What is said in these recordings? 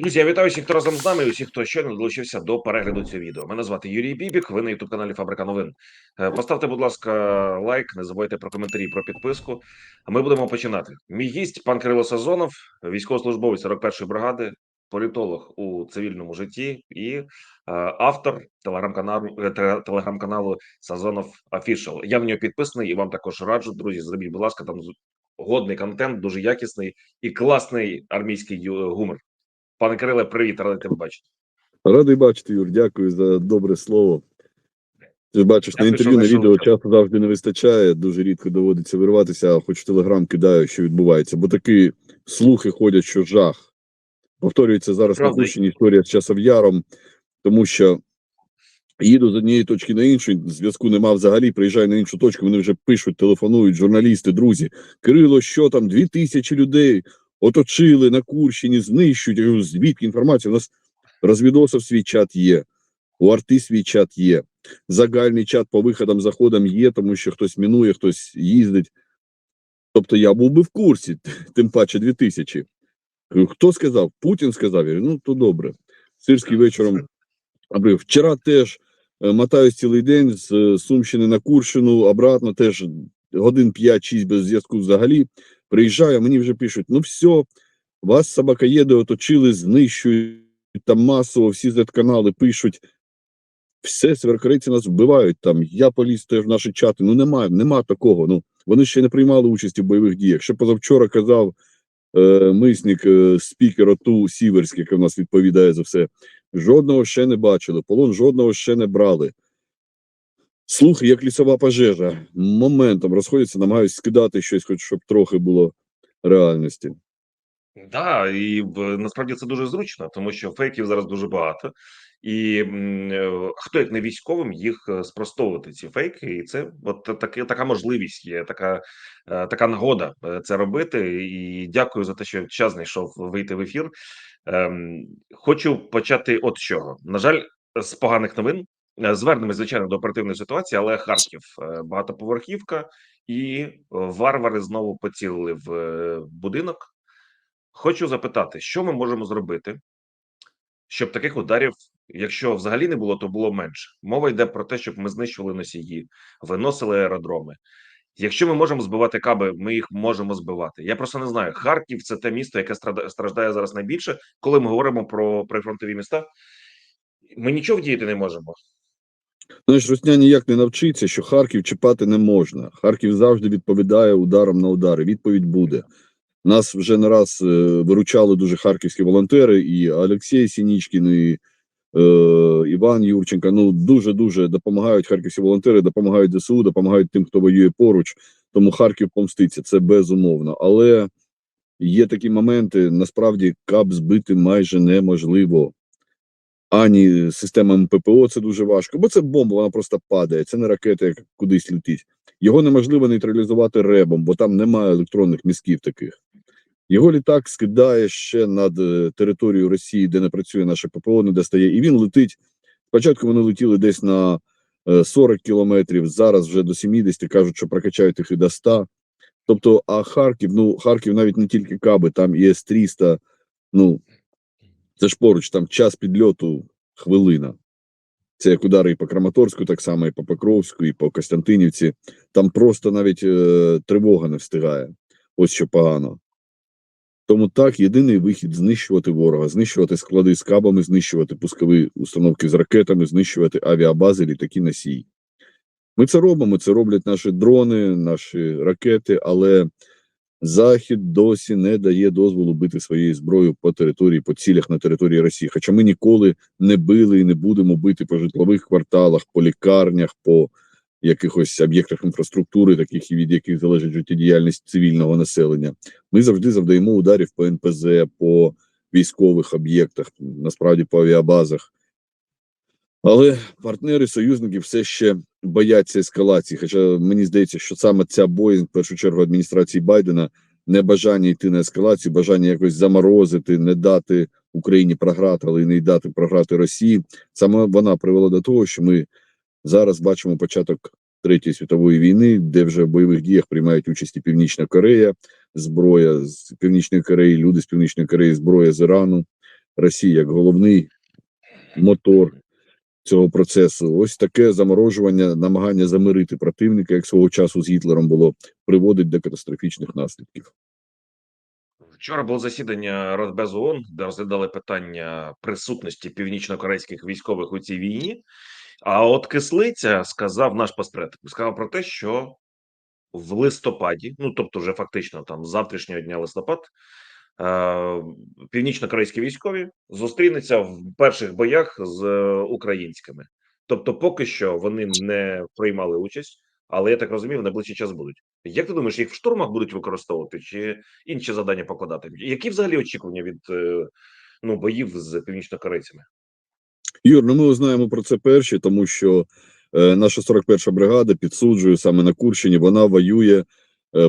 Друзі, я вітаю всіх, хто разом з нами, і усіх, хто щойно долучився до перегляду цього відео. Мене звати Юрій Бібік. Ви на youtube каналі Фабрика новин. Е, Поставте, будь ласка, лайк, не забувайте про коментарі, про підписку. А ми будемо починати. Мій гість, пан Кирило Сазонов, військовослужбовець 41-ї бригади, політолог у цивільному житті і е, автор телеграм-каналу е, телеграм-каналу Сазонов Official. Я в нього підписаний і вам також раджу. Друзі, зробіть, будь ласка, там годний контент, дуже якісний і класний армійський гумор. Пане Кириле, привіт, радий тебе бачити. Радий бачити, Юр, дякую за добре слово. Ти бачиш, на інтерв'ю, на відео часу завжди не вистачає, дуже рідко доводиться вирватися, а хоч в телеграм кидаю, що відбувається. Бо такі слухи ходять, що жах. Повторюється зараз на Правда. Історія з часом яром, тому що їду з однієї точки на іншу, зв'язку нема взагалі, приїжджаю на іншу точку, вони вже пишуть, телефонують, журналісти, друзі. Кирило, що там, дві тисячі людей оточили на Курщині, знищують. Я кажу, звідки інформація? У нас розвідосов свій чат є, у арти свій чат є. Загальний чат по виходам, заходам є, тому що хтось мінує, хтось їздить. Тобто я був би в курсі, тим паче 2000. Кажу, Хто сказав? Путін сказав. Я говорю, ну то добре. Сирський вечором. Абри, вчора теж е, мотаюсь цілий день з е, Сумщини на Курщину, обратно теж годин 5-6 без зв'язку взагалі. Приїжджаю, мені вже пишуть: ну все, вас собакоєди оточили, знищують там масово, всі Z-канали пишуть. Все, северокорейці нас вбивають там. Я поліз теж в наші чати. Ну немає, нема такого. Ну вони ще не приймали участі в бойових діях. Ще позавчора казав е, мисник, е, спікер ОТУ Сіверський, який в нас відповідає за все. Жодного ще не бачили, полон жодного ще не брали. Слухи, як лісова пожежа, моментом розходяться, намагаються скидати щось, хоч щоб трохи було реальності. Да, і насправді це дуже зручно, тому що фейків зараз дуже багато, і е, хто як не військовим їх е, спростовувати ці фейки, і це от таки така можливість є, така, е, така нагода це робити. І дякую за те, що час знайшов вийти в ефір. Ем, Хочу почати от чого. На жаль, з поганих новин. Е, Звернемось, звичайно, до оперативної ситуації, але Харків е, багатоповерхівка, і е, варвари знову поцілили в будинок. Хочу запитати, що ми можемо зробити, щоб таких ударів, якщо взагалі не було, то було менше. Мова йде про те, щоб ми знищували носії, виносили аеродроми. Якщо ми можемо збивати каби, ми їх можемо збивати. Я просто не знаю. Харків це те місто, яке страждає зараз найбільше, коли ми говоримо про прифронтові міста. Ми нічого вдіяти не можемо. Знаєш, Русня ніяк не навчиться, що Харків чіпати не можна. Харків завжди відповідає ударом на удари. Відповідь буде. Нас вже не раз е, виручали дуже харківські волонтери, і Олексій Сінічкін, і е, Іван Юрченко. Ну дуже дуже допомагають харківські волонтери, допомагають ДСУ, допомагають тим, хто воює поруч. Тому Харків помститься. Це безумовно. Але є такі моменти. Насправді кап збити майже неможливо. Ані системами ППО це дуже важко, бо це бомба, вона просто падає. Це не ракета, як кудись летить. Його неможливо нейтралізувати ребом, бо там немає електронних мізків таких. Його літак скидає ще над е, територією Росії, де не працює наше ППО, не достає. І він летить. Спочатку вони летіли десь на е, 40 кілометрів, зараз вже до 70, кажуть, що прокачають їх і до 100. Тобто, а Харків, ну Харків навіть не тільки каби, там і С-300, ну це ж поруч, там час підльоту хвилина. Це як удари і по Краматорську, так само і по Покровську, і по Костянтинівці. Там просто навіть е, тривога не встигає. Ось що погано. Тому так, єдиний вихід знищувати ворога, знищувати склади з кабами, знищувати пускові установки з ракетами, знищувати авіабази, літаки носії. Ми це робимо, це роблять наші дрони, наші ракети, але Захід досі не дає дозволу бити своєю зброєю по території, по цілях на території Росії. Хоча ми ніколи не били і не будемо бити по житлових кварталах, по лікарнях, по якихось об'єктах інфраструктури, таких від яких залежить життєдіяльність цивільного населення. Ми завжди завдаємо ударів по НПЗ, по військових об'єктах, насправді по авіабазах. Але партнери, союзники все ще бояться ескалації. Хоча мені здається, що саме ця боязнь, в першу чергу, адміністрації Байдена, не бажання йти на ескалацію, бажання якось заморозити, не дати Україні програти, але й не дати програти Росії. Саме вона привела до того, що ми зараз бачимо початок Третьої світової війни, де вже в бойових діях приймають участь і Північна Корея, зброя з Північної Кореї, люди з Північної Кореї, зброя з Ірану. Росії як головний мотор цього процесу. Ось таке заморожування, намагання замирити противника, як свого часу з Гітлером було, приводить до катастрофічних наслідків. Вчора було засідання Радбезу ООН, де розглядали питання присутності північно-корейських військових у цій війні. А от кислиця сказав наш пострет, сказав про те, що в листопаді, ну тобто, вже фактично там з завтрашнього дня листопад, північно-корейські військові зустрінуться в перших боях з е, українськими. Тобто, поки що вони не приймали участь, але я так розумію, в найближчий час будуть. Як ти думаєш, їх в штурмах будуть використовувати чи інші завдання покладати? Які взагалі очікування від е, ну боїв з північнокорейцями? Юр, ну ми знаємо про це перші, тому що е, наша 41-ша бригада підсуджує саме на Курщині. Вона воює е,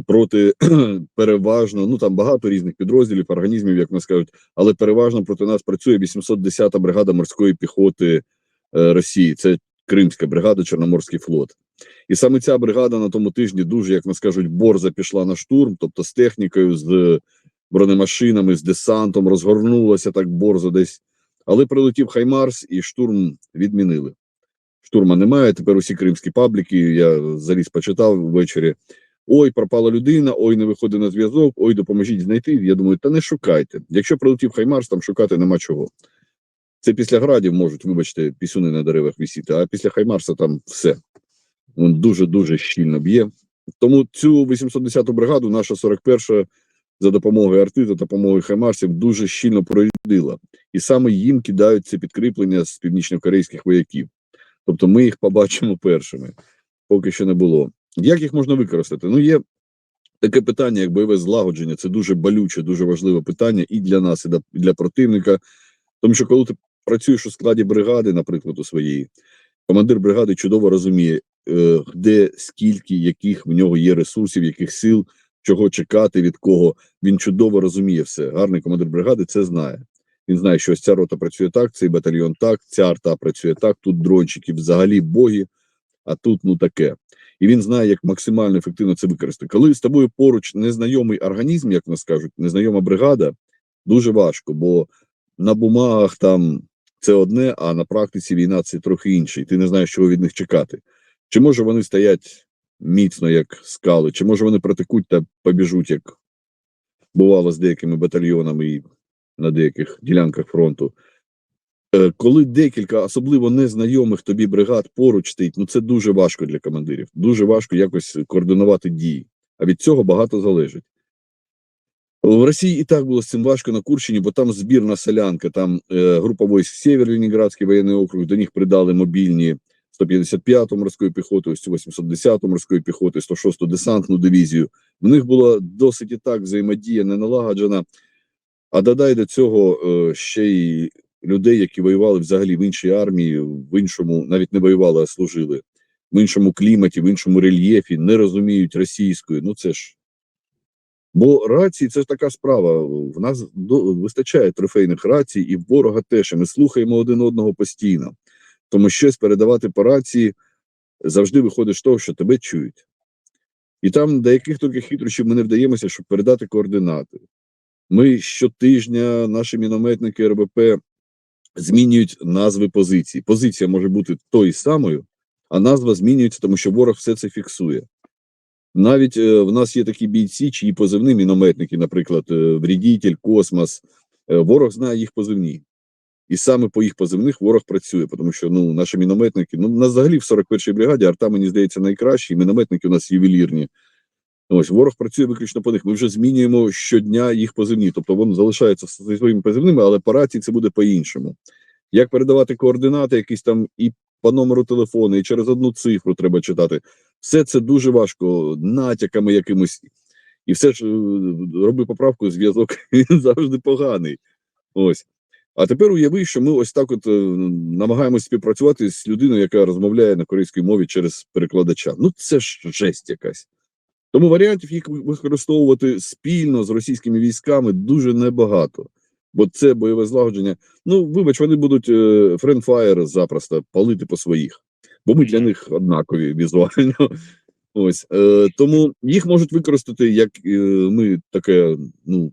проти переважно. Ну там багато різних підрозділів, організмів, як ми скажуть, але переважно проти нас працює 810-та бригада морської піхоти е, Росії. Це Кримська бригада, Чорноморський флот. І саме ця бригада на тому тижні дуже, як ми скажуть, борза пішла на штурм, тобто з технікою, з бронемашинами, з десантом, розгорнулася так борзо десь. Але прилетів Хаймарс і штурм відмінили. Штурма немає. Тепер усі кримські пабліки. Я заліз почитав ввечері. Ой, пропала людина, ой, не виходить на зв'язок, ой, допоможіть знайти. Я думаю, та не шукайте. Якщо прилетів Хаймарс, там шукати нема чого. Це після градів можуть, вибачте, пісюни на деревах висіти, а після Хаймарса там все. Він дуже-дуже щільно б'є. Тому цю 810-ту бригаду, наша 41-ша, за допомогою арти, за допомогою Хаймарсів, дуже щільно прорядила. І саме їм кидають це підкріплення з північно-корейських вояків. Тобто ми їх побачимо першими. Поки що не було. Як їх можна використати? Ну, є таке питання, як бойове злагодження. Це дуже болюче, дуже важливе питання і для нас, і для- противника. Тому що коли ти працюєш у складі бригади, наприклад, у своїй, командир бригади чудово розуміє, е, де, скільки, яких в нього є ресурсів, яких сил, чого чекати, від кого. Він чудово розуміє все. Гарний командир бригади це знає. Він знає, що ось ця рота працює так, цей батальйон так, ця арта працює так, тут дрончики взагалі боги, а тут ну таке. І він знає, як максимально ефективно це використати. Коли з тобою поруч незнайомий організм, як нас кажуть, незнайома бригада, дуже важко, бо на бумагах там це одне, а на практиці війна це трохи інше, і ти не знаєш, чого від них чекати. Чи може вони стоять міцно, як скали, чи може вони протекуть та побіжуть, як бувало з деякими батальйонами і на деяких ділянках фронту. Е, Коли декілька особливо незнайомих тобі бригад поруч стоїть, ну це дуже важко для командирів. Дуже важко якось координувати дії. А від цього багато залежить. В Росії і так було з цим важко на Курщині, бо там збірна селянка, там е, група військ Сєвєр, Ленінградський воєнний округ, до них придали мобільні 155-ту морської піхоти, ось цю 810-ту морської піхоти, 106-ту десантну дивізію. В них була досить і так взаємодія не налагоджена. А додай до цього е, ще й людей, які воювали взагалі в іншій армії, в іншому, навіть не воювали, а служили, в іншому кліматі, в іншому рельєфі, не розуміють російської. Ну це ж. Бо рації це ж така справа. В нас до, вистачає трофейних рацій, і ворога теж. І ми слухаємо один одного постійно. Тому щось передавати по рації завжди виходить з того, що тебе чують. І там до яких тільки хитрощів ми не вдаємося, щоб передати координати. Ми щотижня, наші мінометники РБП змінюють назви позицій. Позиція може бути тою самою, а назва змінюється, тому що ворог все це фіксує. Навіть е, в нас є такі бійці, чиї позивні мінометники, наприклад, е, Врідітель, Космос. Е, ворог знає їх позивні. І саме по їх позивних ворог працює, тому що ну, наші мінометники, ну, у нас взагалі в 41-й бригаді арта, мені здається, найкращі, і мінометники у нас ювелірні. Ось ворог працює виключно по них. Ми вже змінюємо щодня їх позивні. Тобто вони залишаються зі своїми позивними, але по рації це буде по-іншому. Як передавати координати, якісь там і по номеру телефону, і через одну цифру треба читати. Все це дуже важко, натяками якимось. І все ж е, роби поправку, зв'язок завжди поганий. Ось. А тепер уяви, що ми ось так от е, намагаємося співпрацювати з людиною, яка розмовляє на корейській мові через перекладача. Ну це ж жесть якась. Тому варіантів їх використовувати спільно з російськими військами дуже небагато. Бо це бойове злагодження. Ну, вибач, вони будуть френдфаєр запросто палити по своїх, бо ми для них однакові візуально. Ось е, тому їх можуть використати як е, ми таке, ну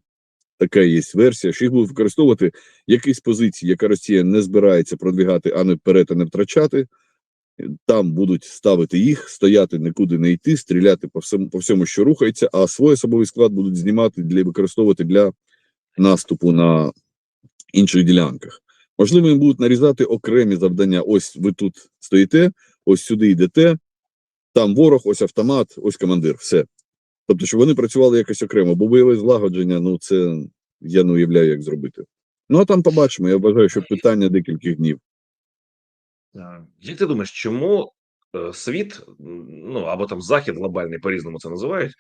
така є версія, що їх будуть використовувати якісь позиції, яка Росія не збирається продвігати, а не вперед, а не втрачати. Там будуть ставити їх, стояти нікуди не йти, стріляти по всьому, по всьому, що рухається, а свій особовий склад будуть знімати для використовувати для наступу на інших ділянках. Можливо, їм будуть нарізати окремі завдання. Ось ви тут стоїте, ось сюди йдете, там ворог, ось автомат, ось командир. Все. Тобто, щоб вони працювали якось окремо, бо бойове злагодження, ну це я не уявляю, як зробити. Ну а там побачимо. Я вважаю, що питання декількох днів. Як ти думаєш, чому е, світ, ну або там захід глобальний по-різному це називають,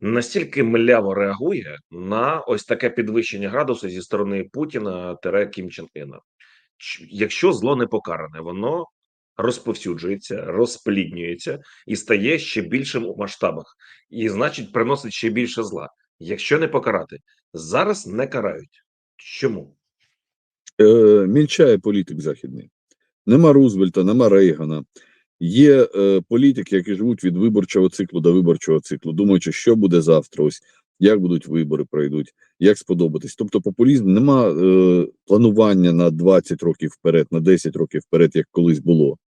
настільки мляво реагує на ось таке підвищення градусу зі сторони Путіна Кім Чен Іна? Якщо зло не покаране, воно розповсюджується, розпліднюється і стає ще більшим у масштабах, і значить приносить ще більше зла. Якщо не покарати, зараз не карають. Чому? Е, мільчає політик західний. Нема Рузвельта, нема Рейгана. Є е, політики, які живуть від виборчого циклу до виборчого циклу, думаючи, що буде завтра, ось як будуть вибори пройдуть, як сподобатись. Тобто, популізм нема е, планування на 20 років вперед, на 10 років вперед, як колись було.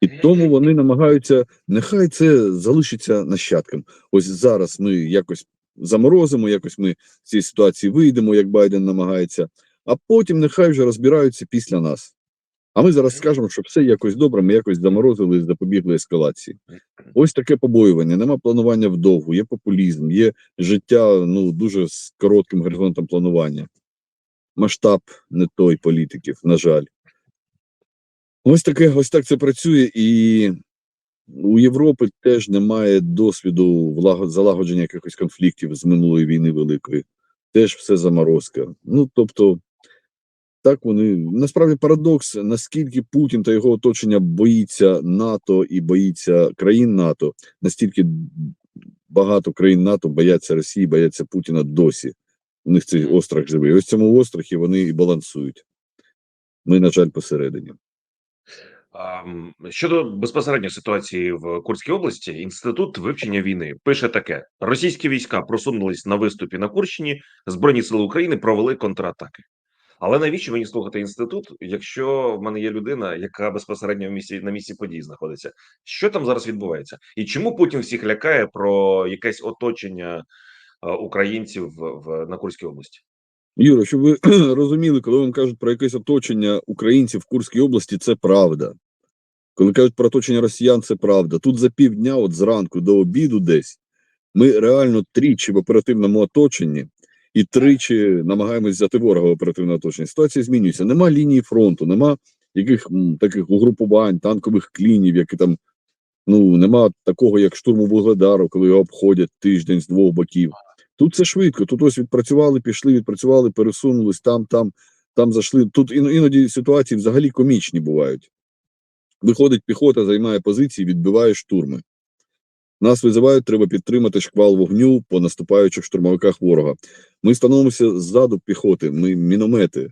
І тому вони намагаються, нехай це залишиться нащадкам. Ось зараз ми якось заморозимо, якось ми з цієї ситуації вийдемо, як Байден намагається, а потім нехай вже розбираються після нас. А ми зараз скажемо, що все якось добре, ми якось заморозили і запобігли ескалації. Ось таке побоювання. Нема планування вдовгу, є популізм, є життя ну дуже з коротким горизонтом планування. Масштаб не той політиків, на жаль. Ось таке, ось так це працює, і у Європи теж немає досвіду залагодження якихось конфліктів з минулої війни великої. Теж все заморозка. Ну тобто, так вони насправді парадокс, наскільки Путін та його оточення боїться НАТО і боїться країн НАТО, настільки багато країн НАТО бояться Росії, бояться Путіна досі. У них цей острах живий. Ось цьому острахі вони і балансують. Ми, на жаль, посередині. Щодо безпосередньо ситуації в Курській області, інститут вивчення війни пише таке: російські війська просунулись на виступі на Курщині, збройні сили України провели контратаки. Але навіщо мені слухати інститут, якщо в мене є людина, яка безпосередньо в місці на місці подій знаходиться? Що там зараз відбувається? І чому Путін всіх лякає про якесь оточення е, українців в, на Курській області? Юра, щоб ви розуміли, коли вам кажуть про якесь оточення українців в Курській області, це правда. Коли кажуть про оточення росіян, це правда. Тут за півдня, от зранку до обіду, десь ми реально тричі в оперативному оточенні і тричі намагаємось взяти ворога в оперативне оточення. Ситуація змінюється. Нема лінії фронту, нема яких м, таких угрупувань, танкових клінів, які там. Ну нема такого, як штурму Вугледару, коли його обходять тиждень з двох боків. Тут це швидко. Тут ось відпрацювали, пішли, відпрацювали, пересунулись там, там, там зайшли. Тут іноді ситуації взагалі комічні бувають. Виходить піхота, займає позиції, відбиває штурми. Нас визивають, треба підтримати шквал вогню по наступаючих штурмовиках ворога. Ми становимося ззаду піхоти, ми міномети.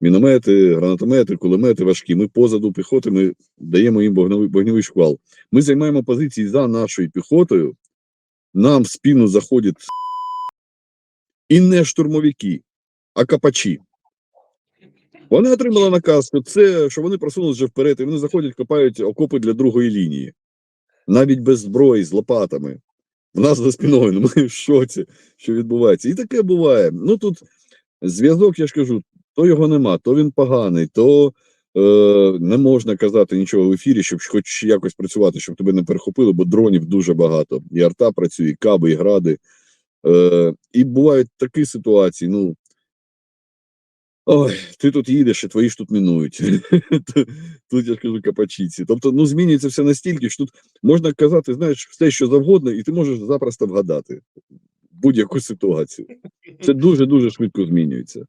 Міномети, гранатомети, кулемети важкі. Ми позаду піхоти, ми даємо їм вогневий, вогневий шквал. Ми займаємо позиції за нашою піхотою. Нам в спину заходять і не штурмовики, а капачі. Вони отримали наказ, що це що вони просунулися вже вперед, і вони заходять, копають окопи для другої лінії, навіть без зброї, з лопатами. В нас за спиною. Ну, ми в шоці, що відбувається. І таке буває. Ну тут зв'язок, я ж кажу, то його нема, то він поганий, то е, не можна казати нічого в ефірі, щоб хоч якось працювати, щоб тебе не перехопили, бо дронів дуже багато. І арта працює, і каби, і гради. Е, і бувають такі ситуації. Ну ой, ти тут їдеш, і твої ж тут мінують. тут я ж кажу капачіці. Тобто, ну змінюється все настільки, що тут можна казати, знаєш, все, що завгодно, і ти можеш запросто вгадати будь-яку ситуацію. Це дуже дуже швидко змінюється.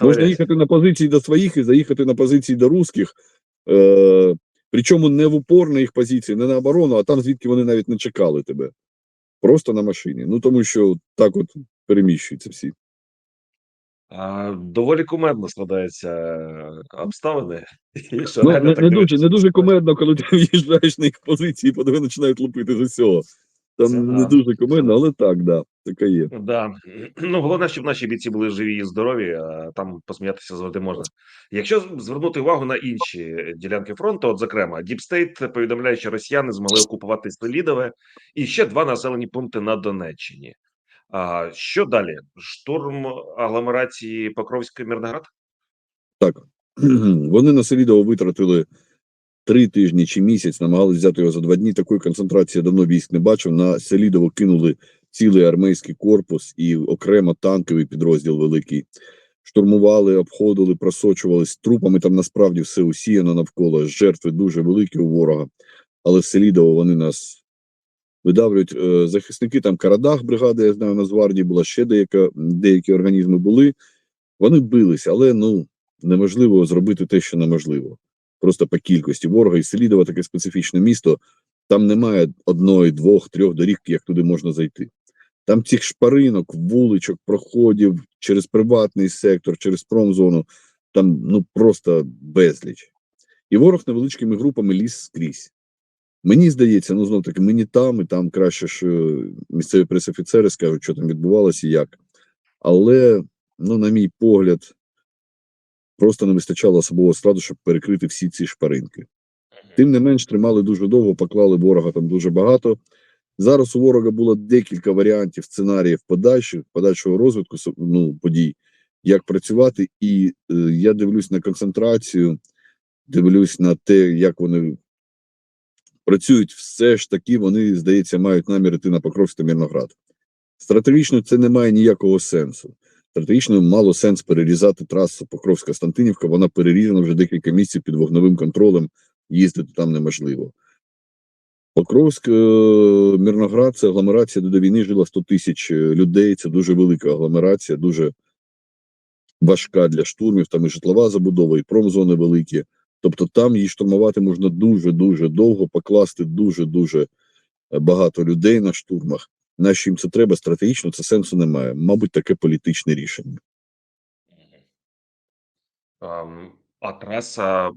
Можна їхати на позиції до своїх і заїхати на позиції до русських. Е, причому не в упор на їх позиції, не на оборону, а там, звідки вони навіть не чекали тебе. Просто на машині. Ну тому що так от переміщуються всі. А, доволі кумедно складаються е, обставини. І що Ну, не, не, дуже, не дуже комедно, коли ти в'їжджаєш на їх позиції, і тебе починають лупити з усього. Там Це не да. дуже комедно, але так, да, таке є. Да. Ну, головне, щоб наші бійці були живі і здорові, а там посміятися завжди можна. Якщо звернути увагу на інші ділянки фронту, от зокрема, Діпстейт повідомляє, що росіяни змогли окупувати Селідове і ще два населені пункти на Донеччині. А що далі? Штурм агломерації Покровської Мирноград? Так. Вони на Селідово витратили три тижні чи місяць, намагались взяти його за два дні. Такої концентрації я давно військ не бачив. На Селідово кинули цілий армейський корпус і окремо танковий підрозділ великий. Штурмували, обходили, просочувались трупами. Там насправді все усіяно навколо. Жертви дуже великі у ворога. Але Селідово вони нас видавлюють. Е, Захисники там Карадах, бригада, я знаю, Нацгвардії була ще деяка, деякі організми були. Вони билися, але ну неможливо зробити те, що неможливо. Просто по кількості ворога і Селідово таке специфічне місто. Там немає одної, двох, трьох доріг, як туди можна зайти. Там цих шпаринок, вуличок, проходів через приватний сектор, через промзону. Там ну просто безліч. І ворог невеличкими групами ліз скрізь. Мені здається, ну знов таки, мені там і там краще е, місцеві пресофіцери скажуть, що там відбувалося і як. Але, ну, на мій погляд, просто не вистачало особового складу, щоб перекрити всі ці шпаринки. Тим не менш, тримали дуже довго, поклали ворога там дуже багато. Зараз у ворога було декілька варіантів сценаріїв подальших, подальшого розвитку ну, подій, як працювати. І е, я дивлюсь на концентрацію, дивлюсь на те, як вони працюють. Все ж таки, вони, здається, мають намір іти на Покровськ та Мірноград. Стратегічно це не має ніякого сенсу. Стратегічно мало сенс перерізати трасу Покровська-Стантинівка. Вона перерізана вже декілька місяців під вогневим контролем. Їздити там неможливо. Покровськ, е, Мірноград це агломерація, де до війни жило 100 тисяч е, людей. Це дуже велика агломерація, дуже важка для штурмів. Там і житлова забудова, і промзони великі. Тобто там її штурмувати можна дуже дуже довго, покласти дуже дуже багато людей на штурмах. Нащо їм це треба стратегічно, це сенсу немає. Мабуть, таке політичне рішення. А траса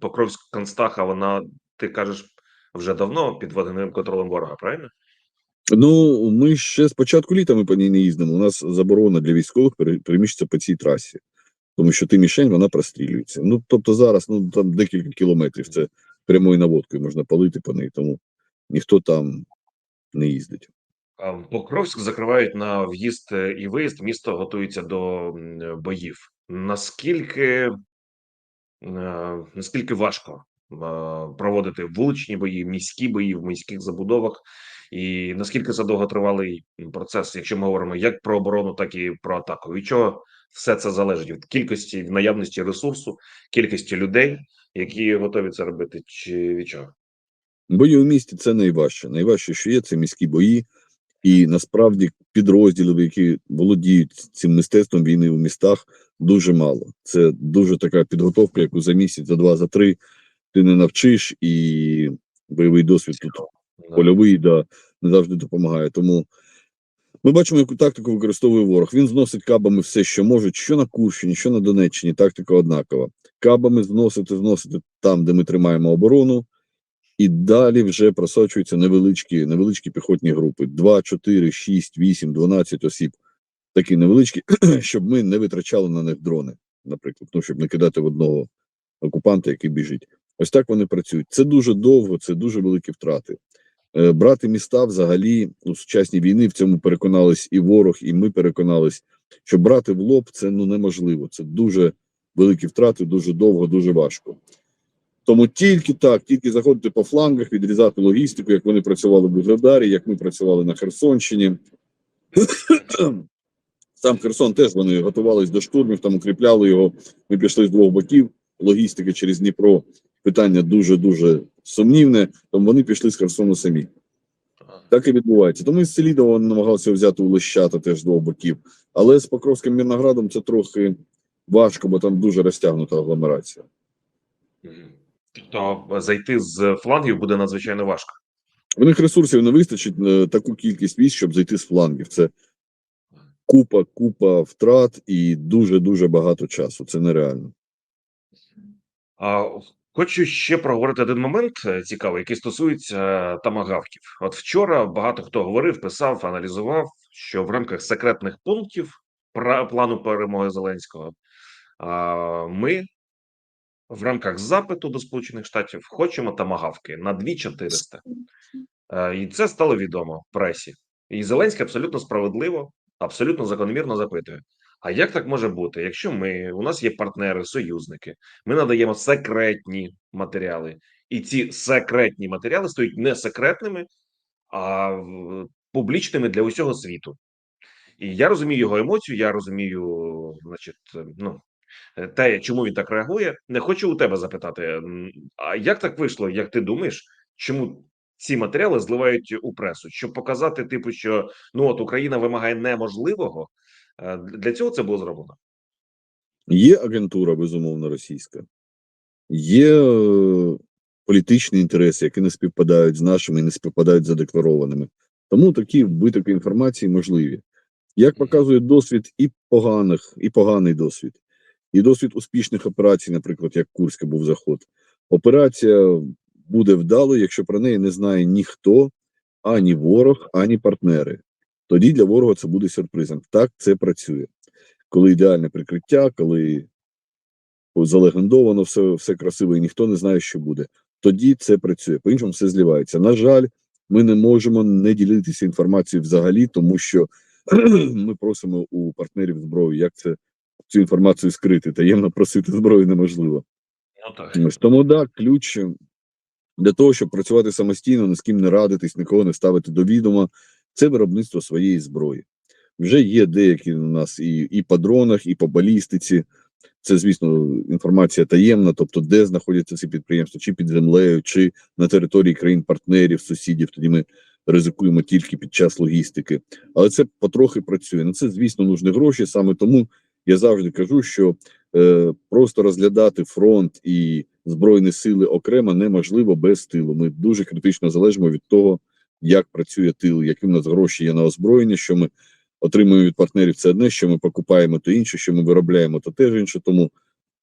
Покровськ-Констаха, вона, ти кажеш, вже давно під вогневим контролем ворога, правильно? Ну, ми ще з початку літа ми по ній не їздимо. У нас заборона для військових пере- переміщатися по цій трасі, тому що ти мішень, вона прострілюється. Ну, тобто зараз ну, там декілька кілометрів. Це прямою наводкою можна палити по неї, тому ніхто там не їздить. Покровськ закривають на в'їзд е, і виїзд. Місто готується до боїв. Наскільки, е, наскільки важко е, проводити вуличні бої, міські бої в міських забудовах, і наскільки це довготривалий процес, якщо ми говоримо як про оборону, так і про атаку? Від чого все це залежить? Від кількості від наявності ресурсу, кількості людей, які готові це робити, чи від чого? Бої у місті це найважче. Найважче, що є, це міські бої, і насправді підрозділів, які володіють цим мистецтвом війни у містах, дуже мало. Це дуже така підготовка, яку за місяць, за два, за три ти не навчиш, і бойовий досвід тут польовий да, не завжди допомагає. Тому ми бачимо, яку тактику використовує ворог. Він зносить кабами все, що може, що на Курщині, що на Донеччині. Тактика однакова. Кабами зносити, зносити там, де ми тримаємо оборону, і далі вже просочуються невеличкі, невеличкі піхотні групи: 2, 4, 6, 8, 12 осіб. Такі невеличкі, щоб ми не витрачали на них дрони, наприклад, ну, щоб не кидати в одного окупанта, який біжить. Ось так вони працюють. Це дуже довго, це дуже великі втрати. Е, Брати міста взагалі у сучасній війні в цьому переконались і ворог, і ми переконались, що брати в лоб це ну неможливо. Це дуже великі втрати, дуже довго, дуже важко. Тому тільки так, тільки заходити по флангах, відрізати логістику, як вони працювали в Вугледарі, як ми працювали на Херсонщині. Сам Херсон теж вони готувались до штурмів, там укріпляли його. Ми пішли з двох боків. Логістики через Дніпро питання дуже дуже сумнівне. Тому вони пішли з Херсону самі. Так і відбувається. Тому з Селідова намагалися взяти у Лещата теж з двох боків. Але з Покровським Мірноградом це трохи важко, бо там дуже розтягнута агломерація. Тобто зайти з флангів буде надзвичайно важко. У них ресурсів не вистачить е, таку кількість військ, щоб зайти з флангів. Це купа, купа втрат і дуже дуже багато часу. Це нереально. А Хочу ще проговорити один момент е, цікавий, який стосується е, тамагавків. От вчора багато хто говорив, писав, аналізував, що в рамках секретних пунктів плану перемоги Зеленського ми в рамках запиту до Сполучених Штатів хочемо тамагавки на 2400. Е, І це стало відомо в пресі. І Зеленський абсолютно справедливо, абсолютно закономірно запитує: а як так може бути, якщо ми у нас є партнери, союзники, ми надаємо секретні матеріали, і ці секретні матеріали стають не секретними, а публічними для усього світу. І я розумію його емоцію, я розумію, значить, ну те, чому він так реагує. Не хочу у тебе запитати, а як так вийшло, як ти думаєш, чому ці матеріали зливають у пресу, щоб показати, типу, що ну от Україна вимагає неможливого. Е, Для цього це було зроблено. Є агентура, безумовно, російська, є е, політичні інтереси, які не співпадають з нашими і не співпадають з задекларованими. Тому такі витоки інформації можливі. Як показує досвід і поганих, і поганий досвід, і досвід успішних операцій, наприклад, як Курська був заход. Операція буде вдалою, якщо про неї не знає ніхто, ані ворог, ані партнери. Тоді для ворога це буде сюрпризом. Так це працює. Коли ідеальне прикриття, коли залегендовано, все, все красиво, і ніхто не знає, що буде. Тоді це працює. По іншому все зливається. На жаль, ми не можемо не ділитися інформацією взагалі, тому що ми просимо у партнерів зброю, як це цю інформацію скрити. Таємно просити зброю неможливо. Ну так тому да, ключ для того, щоб працювати самостійно, ні з ким не радитись, нікого не ставити до відома, це виробництво своєї зброї. Вже є деякі у нас і, і по дронах, і по балістиці. Це, звісно, інформація таємна, тобто де знаходяться ці підприємства, чи під землею, чи на території країн-партнерів, сусідів. Тоді ми ризикуємо тільки під час логістики. Але це потрохи працює. На це, звісно, нужні гроші. Саме тому я завжди кажу, що е, просто розглядати фронт і збройні сили окремо неможливо без тилу. Ми дуже критично залежимо від того, як працює тил, які в нас гроші є на озброєння, що ми отримуємо від партнерів. Це одне, що ми покупаємо, то інше, що ми виробляємо, то теж інше. Тому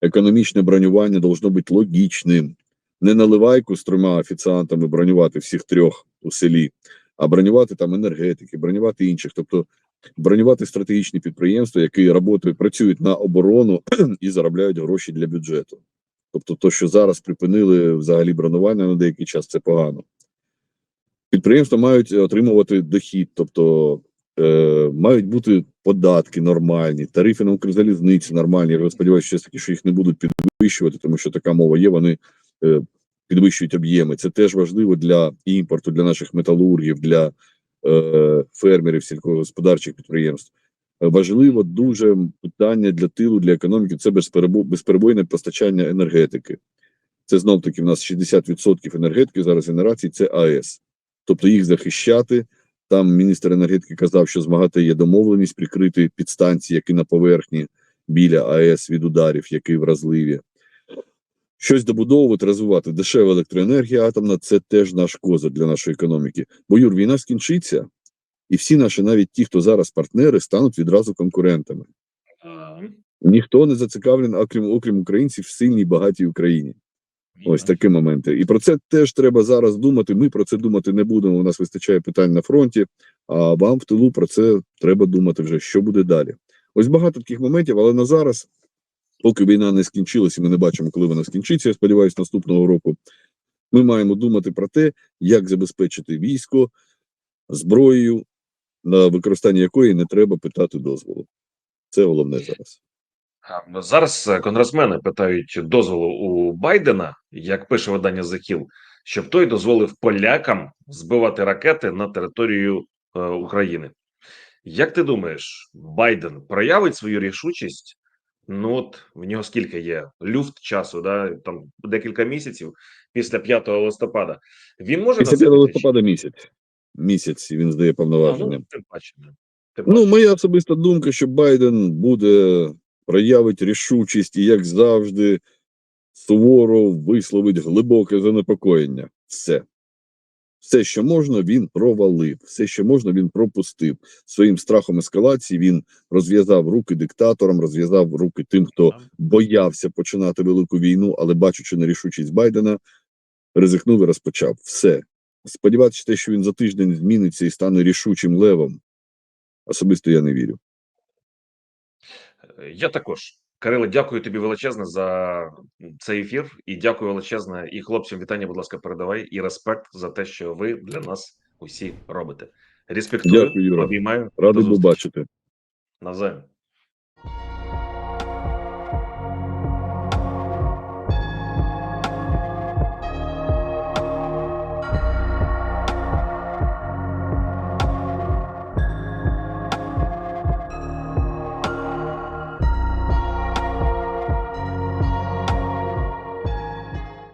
економічне бронювання должно бути логічним. Не наливайку з трьома офіціантами бронювати всіх трьох у селі, а бронювати там енергетики, бронювати інших, тобто бронювати стратегічні підприємства, які працюють, працюють на оборону і заробляють гроші для бюджету. Тобто, то, що зараз припинили взагалі бронювання на деякий час, це погано. Підприємства мають отримувати дохід, тобто е, мають бути податки нормальні, тарифи на Укрзалізниці нормальні. Я сподіваюся, що таки, що їх не будуть підвищувати, тому що така мова є. Вони е, підвищують об'єми. Це теж важливо для імпорту, для наших металургів, для е, фермерів, сільськогосподарчих підприємств. Е, Важливо дуже питання для тилу, для економіки це безперебо- безперебойне постачання енергетики. Це знов таки в нас 60% енергетики зараз генерації це АЕС. Тобто їх захищати. Там міністр енергетики казав, що з МАГАТЕ є домовленість прикрити підстанції, які на поверхні біля АЕС від ударів, які вразливі. Щось добудовувати, розвивати. Дешева електроенергія атомна це теж наш козир для нашої економіки. Бо Юр, війна скінчиться, і всі наші, навіть ті, хто зараз партнери, стануть відразу конкурентами. Ніхто не зацікавлений, окрім окрім українців, в сильній багатій Україні. Ось такі моменти. І про це теж треба зараз думати. Ми про це думати не будемо. У нас вистачає питань на фронті. А вам в тилу про це треба думати вже, що буде далі. Ось багато таких моментів, але на зараз, поки війна не скінчилася, ми не бачимо, коли вона скінчиться. Я сподіваюся, наступного року. Ми маємо думати про те, як забезпечити військо зброєю, на використання якої не треба питати дозволу. Це головне зараз. А, Зараз е, конгресмени питають дозволу у Байдена, як пише видання The Hill, щоб той дозволив полякам збивати ракети на територію е, України. Як ти думаєш, Байден проявить свою рішучість? Ну от в нього скільки є люфт часу, да там декілька місяців після 5 листопада. Він може Після 5 листопада місяць. Місяць він здає А, повноваження. ну, тим паче. Тим Ну, моя особиста думка, що Байден буде проявить рішучість і, як завжди, суворо висловить глибоке занепокоєння. Все. Все, що можна, він провалив. Все, що можна, він пропустив. Своїм страхом ескалації він розв'язав руки диктаторам, розв'язав руки тим, хто боявся починати велику війну, але бачучи нерішучість Байдена, ризикнув і розпочав. Все. Сподіватися, те, що він за тиждень зміниться і стане рішучим левом. Особисто я не вірю. Я також. Кирило, дякую тобі величезне за цей ефір, і дякую величезне. І хлопцям вітання, будь ласка, передавай і респект за те, що ви для нас усі робите. Респектую, Дякую, Юра. обіймаю. Радий побачити. Навзаєм.